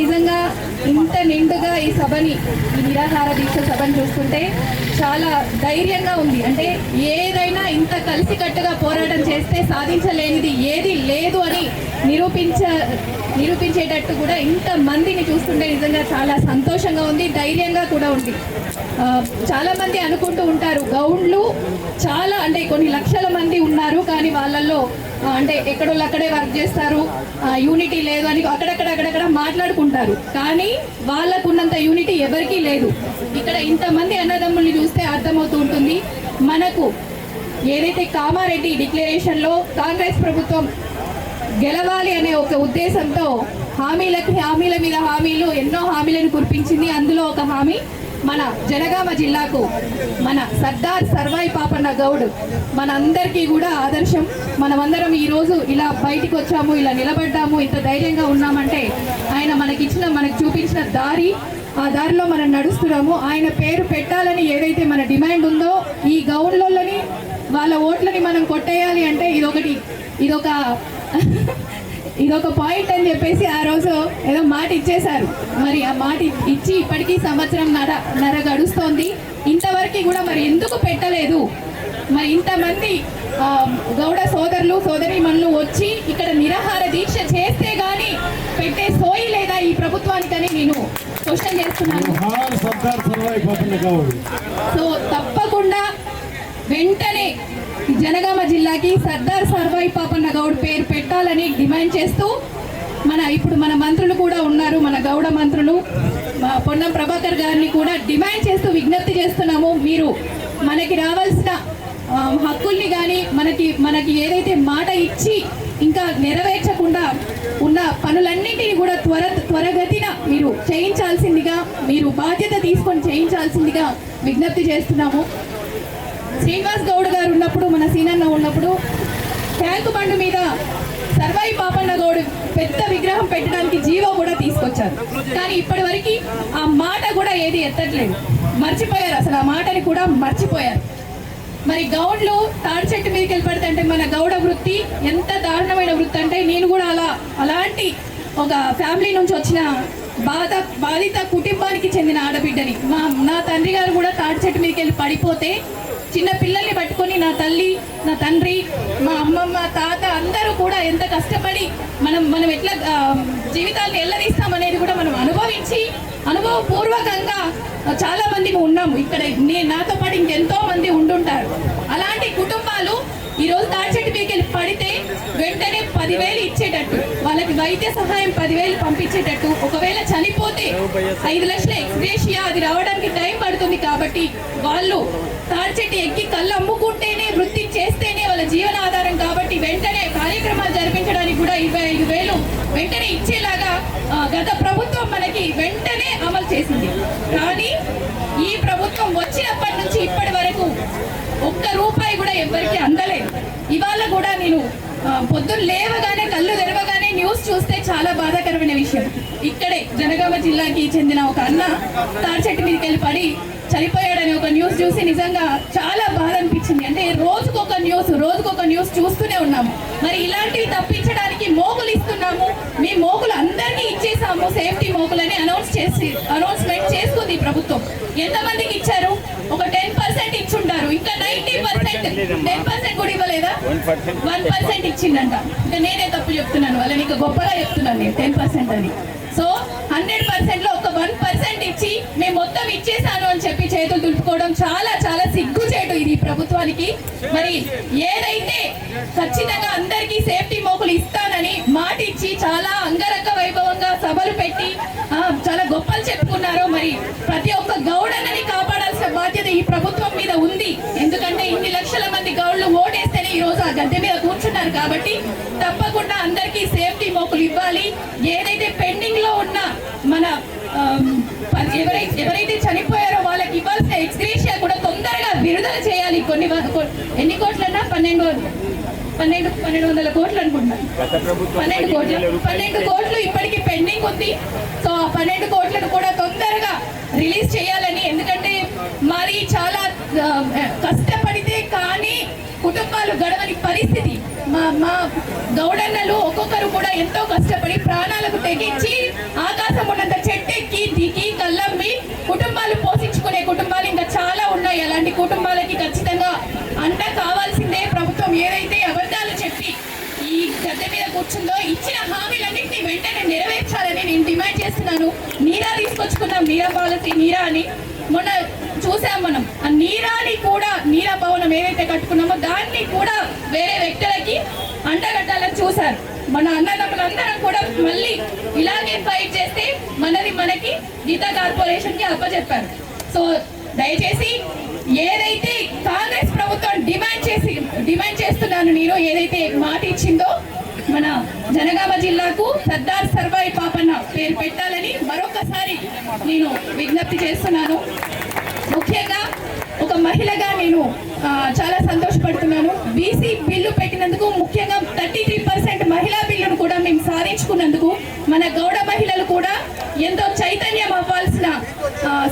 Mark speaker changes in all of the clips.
Speaker 1: నిజంగా ఇంత సభని ఈ నిరాహార దీక్ష సభని చూస్తుంటే చాలా ధైర్యంగా ఉంది. అంటే ఏదైనా ఇంత కలిసికట్టుగా పోరాటం చేస్తే సాధించలేనిది ఏది లేదు అని నిరూపించ నిరూపించేటట్టు కూడా ఇంత మందిని చూస్తుంటే నిజంగా చాలా సంతోషంగా ఉంది ధైర్యంగా కూడా ఉంది. చాలామంది అనుకుంటూ ఉంటారు గౌండ్లు చాలా అంటే కొన్ని లక్షల మంది ఉన్నారు కానీ వాళ్ళల్లో అంటే ఎక్కడోళ్ళు అక్కడే వర్క్ చేస్తారు యూనిటీ లేదు అని అక్కడక్కడ అక్కడక్కడ మాట్లాడుకుంటారు. కానీ వాళ్ళకున్నంత యూనిటీ ఎవరికీ లేదు. ఇక్కడ ఇంతమంది అన్నదమ్ముల్ని చూస్తే అర్థమవుతూ ఉంటుంది మనకు ఏదైతే కామారెడ్డి డిక్లరేషన్లో కాంగ్రెస్ ప్రభుత్వం గెలవాలి అనే ఒక ఉద్దేశంతో హామీలకి హామీల మీద హామీలు ఎన్నో హామీలను కురిపించింది అందులో ఒక హామీ మన జనగామ జిల్లాకు మన సర్దార్ సర్వాయి పాపన్న గౌడ్ మనందరికీ కూడా ఆదర్శం. మనమందరం ఈరోజు ఇలా బయటికి వచ్చాము ఇలా నిలబడ్డాము ఇంత ధైర్యంగా ఉన్నామంటే ఆయన మనకిచ్చిన మనకు చూపించిన దారి ఆ దారిలో మనం నడుస్తున్నాము. ఆయన పేరు పెట్టాలని ఏదైతే మన డిమాండ్ ఉందో ఈ గౌడ్లని వాళ్ళ ఓట్లని మనం కొట్టేయాలి అంటే ఇదొకటి ఇదొక ఇదొక పాయింట్ అని చెప్పేసి ఆ రోజు ఏదో మాట ఇచ్చేశారు. మరి ఆ మాట ఇచ్చి ఇప్పటికీ సంవత్సరం నర నర గడుస్తోంది. ఇంతవరకు కూడా మరి ఎందుకు పెట్టలేదు? మరి ఇంతమంది గౌడ సోదరులు సోదరీమణులు వచ్చి ఇక్కడ నిరాహార దీక్ష చేస్తే గాని పెట్టే సోయి లేదా ఈ ప్రభుత్వానికని నేను క్వశ్చన్ చేస్తున్నాను. సో తప్పకుండా వెంటనే జనగామ జిల్లాకి సర్దార్ సర్వాయి పాపన్న గౌడ్ పేరు పెట్టాలని డిమాండ్ చేస్తూ మన ఇప్పుడు మన మంత్రులు కూడా ఉన్నారు మన గౌడ మంత్రులు మా పొన్నం ప్రభాకర్ గారిని కూడా డిమాండ్ చేస్తూ విజ్ఞప్తి చేస్తున్నాము. మీరు మనకి రావాల్సిన హక్కుల్ని కానీ మనకి మనకి ఏదైతే మాట ఇచ్చి ఇంకా నెరవేర్చకుండా ఉన్న పనులన్నింటినీ కూడా త్వర త్వరగతిన మీరు చేయించాల్సిందిగా మీరు బాధ్యత తీసుకొని చేయించాల్సిందిగా విజ్ఞప్తి చేస్తున్నాము. శ్రీనివాస్ గౌడ్ గారు ఉన్నప్పుడు మన సీనన్న ఉన్నప్పుడు ట్యాంకు బండు మీద సర్వాయి పాపన్న గౌడ్ పెద్ద విగ్రహం పెట్టడానికి జీవో కూడా తీసుకొచ్చారు. కానీ ఇప్పటి వరకు ఆ మాట కూడా ఏది ఎత్తట్లేదు. మర్చిపోయారు అసలు ఆ మాటని కూడా మర్చిపోయారు. మరి గౌడ్లు తాడి చెట్టు మీదకి వెళ్ళిపడితే మన గౌడ వృత్తి ఎంత దారుణమైన వృత్తి అంటే నేను కూడా అలా అలాంటి ఒక ఫ్యామిలీ నుంచి వచ్చిన బాధ బాధిత కుటుంబానికి చెందిన ఆడబిడ్డని. మా నా తండ్రి గారు కూడా తాడి చెట్టు మీదకి వెళ్ళి పడిపోతే చిన్న పిల్లల్ని పట్టుకొని నా తల్లి నా తండ్రి మా అమ్మమ్మ తాత అందరూ కూడా ఎంత కష్టపడి మనం మనం ఎట్లా ఆ, జీవితాలను ఎల్లదీస్తాం అనేది కూడా మనం అనుభవించి అనుభవపూర్వకంగా చాలా మంది ఉన్నాము. ఇక్కడ నేను నాతో పాటు ఇంకెంతో మంది ఉండుంటారు. అలాంటి కుటుంబాలు ఈరోజు తాడిచెట్టు మీదకి వెళ్ళి పడితే వెంటనే పదివేలు ఇచ్చేటట్టు వాళ్ళకి వైద్య సహాయం పదివేలు పంపించేటట్టు ఒకవేళ చనిపోతే ఐదు లక్షల ఎక్స్గ్రేషియా అది రావడానికి టైం పడుతుంది కాబట్టి వాళ్ళు తాడిచెట్టు ఎక్కి కళ్ళు అమ్ముకుంటేనే వృత్తి చేస్తేనే వాళ్ళ జీవనాధారం కాబట్టి వెంటనే కార్యక్రమాలు జరిపించడానికి కూడా ఇరవై ఐదు వేలు వెంటనే ఇచ్చేలాగా గత ప్రభుత్వం మనకి వెంటనే అమలు చేసింది. కానీ ఈ ప్రభుత్వం వచ్చినప్పటి నుంచి ఇప్పటి వరకు ఒక్క రూపాయి కూడా ఎవరికి అందలేదు. ఇవాళ కూడా నేను పొద్దున్న లేవగానే కళ్ళు తెరవగానే న్యూస్ చూస్తే చాలా బాధాకరమైన విషయం. ఇక్కడే జనగామ జిల్లాకి చెందిన ఒక అన్న తాడిచెట్టు మీదకి వెళ్ళి పడి చనిపోయాడని ఒక న్యూస్ చూసి నిజంగా చాలా బాధ అనిపించింది. అంటే రోజుకొక న్యూస్ రోజుకొక న్యూస్ చూస్తూనే ఉన్నాము. మరి ఇలాంటివి తప్పించడానికి మోకులు ఇస్తున్నాము. మీ మోకులు అందరినీ ఇచ్చేసాము సేఫ్టీ మోకులని అనౌన్స్ చేసి అనౌన్స్మెంట్ చేసుకుంది ప్రభుత్వం. ఎంతమందికి ఇచ్చారు ఒక టెన్ పర్సెంట్ ఇచ్చుంటారు ఇంకా నైన్టీ పర్సెంట్ టెన్ పర్సెంట్ కూడా ఇవ్వలేదా? One percent. ఇచ్చిందంట. ఇంకా నేనే తప్పు చెప్తున్నాను వాళ్ళని ఇంకా గొప్పగా చెప్తున్నాను నేను టెన్ పర్సెంట్ అని. సో హండ్రెడ్ పర్సెంట్లో ఒక వన్ పర్సెంట్ ఇచ్చి మేము మొత్తం ఇచ్చేసాను అని చెప్పి చేతులు దులుపుకోవడం చాలా చాలా సిగ్గుచేటు ఇది ప్రభుత్వానికి. మరి ఏదైతే ఖచ్చితంగా అందరికీ సేఫ్టీ మోకులు ఇస్తానని మాట ఇచ్చి చాలా అంగరంగ వైభవంగా సభలు పెట్టి ఆ, చాలా గొప్పలు చెప్పుకున్నారో మరి ప్రతి ఒక్క గౌడన్నని కాపాడాల్సిన బాధ్యత ఈ ప్రభుత్వం మీద ఉంది ఎందుకంటే ఇన్ని లక్షల మంది గౌడ్లు ఓటేస్తేనే ఈ రోజు ఆ గద్దె మీద కూర్చున్నారు కాబట్టి తప్పకుండా అందరికీ సేఫ్టీ మోకులు ఇవ్వాలి. ఏదైతే పెండింగ్లో ఉన్న మన ఎవరైతే ఎవరైతే చనిపోయారో వాళ్ళకి ఇవ్వాల్సిన ఎక్స్గ్రేషియా కూడా తొందరగా విడుదల చేయాలి. కొన్ని ఎన్ని కోట్లన్నా? పన్నెండు పన్నెండు పన్నెండు వందల కోట్లు అనుకుంటున్నాను పన్నెండు కోట్లు పన్నెండు కోట్లు ఇప్పటికీ పెండింగ్ ఉంది. సో ఆ పన్నెండు కోట్లను కూడా తొందరగా రిలీజ్ చేయాలని ఎందుకంటే రోజులు గడవని పరిస్థితి. మా మా గౌడన్నలు ఒక్కొక్కరు కూడా ఎంతో కష్టపడి ప్రాణాలకు తెగించి ఆకాశం ఉన్నంత చెట్టెక్కి దిగి కళ్ళమ్మి కుటుంబాలు పోషించుకునే కుటుంబాలు ఇంకా చాలా ఉన్నాయి. అలాంటి కుటుంబాలకి ఖచ్చితంగా అంట కావాల్సిందే. ప్రభుత్వం ఏదైతే అబద్ధాలు చెప్పి ఈ గద్దె మీద కూర్చుందో ఇచ్చిన హామీలన్నింటినీ వెంటనే నెరవేర్చాలని నేను డిమాండ్ చేస్తున్నాను. నీరా తీసుకొచ్చుకున్నాం. మీరా పాలసీ నీరా అని. మొన్న చూసాం మనం. ఆ నీరాని కూడా నీరా భవనం ఏదైతే కట్టుకున్నామో దాన్ని కూడా వేరే వ్యక్తులకి అంటగట్టాలని చూశారు. మన అన్నదమ్ములందరం కూడా మళ్ళీ ఇలాగే ఫైట్ చేస్తే మనది మనకి గీతా కార్పొరేషన్కి అప్పచెప్పారు. సో దయచేసి ఏదైతే కాంగ్రెస్ ప్రభుత్వం డిమాండ్ చేసి డిమాండ్ చేస్తున్నాను నేను ఏదైతే మాట ఇచ్చిందో మన జనగామ జిల్లాకు సర్దార్ సర్వాయి పాపన్న పేరు పెట్టాలని మరొకసారి నేను విజ్ఞప్తి చేస్తున్నాను. ముఖ్యంగా ఒక మహిళగా నేను చాలా సంతోషపడుతున్నాను. బీసీ బిల్లు పెట్టినందుకు ముఖ్యంగా థర్టీ త్రీ పర్సెంట్ మహిళా బిల్లును కూడా మేము సాధించుకున్నందుకు మన గౌడ మహిళలు కూడా ఎంతో చైతన్యం అవ్వాల్సిన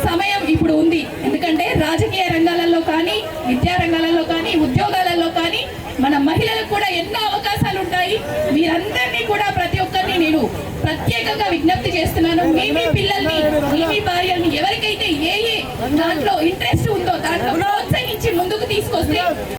Speaker 1: సమయం ఇప్పుడు ఉంది. ఎందుకంటే రాజకీయ రంగాలలో కానీ విద్యా రంగాలలో కానీ ఉద్యోగాలలో కానీ మన మహిళలకు కూడా ఎన్నో అవకాశాలు ఉంటాయి. మీరందరినీ కూడా ప్రతి ఒక్కరిని నేను ప్రత్యేకంగా విజ్ఞప్తి చేస్తున్నాను. మీ మీ పిల్లల్ని మీ మీ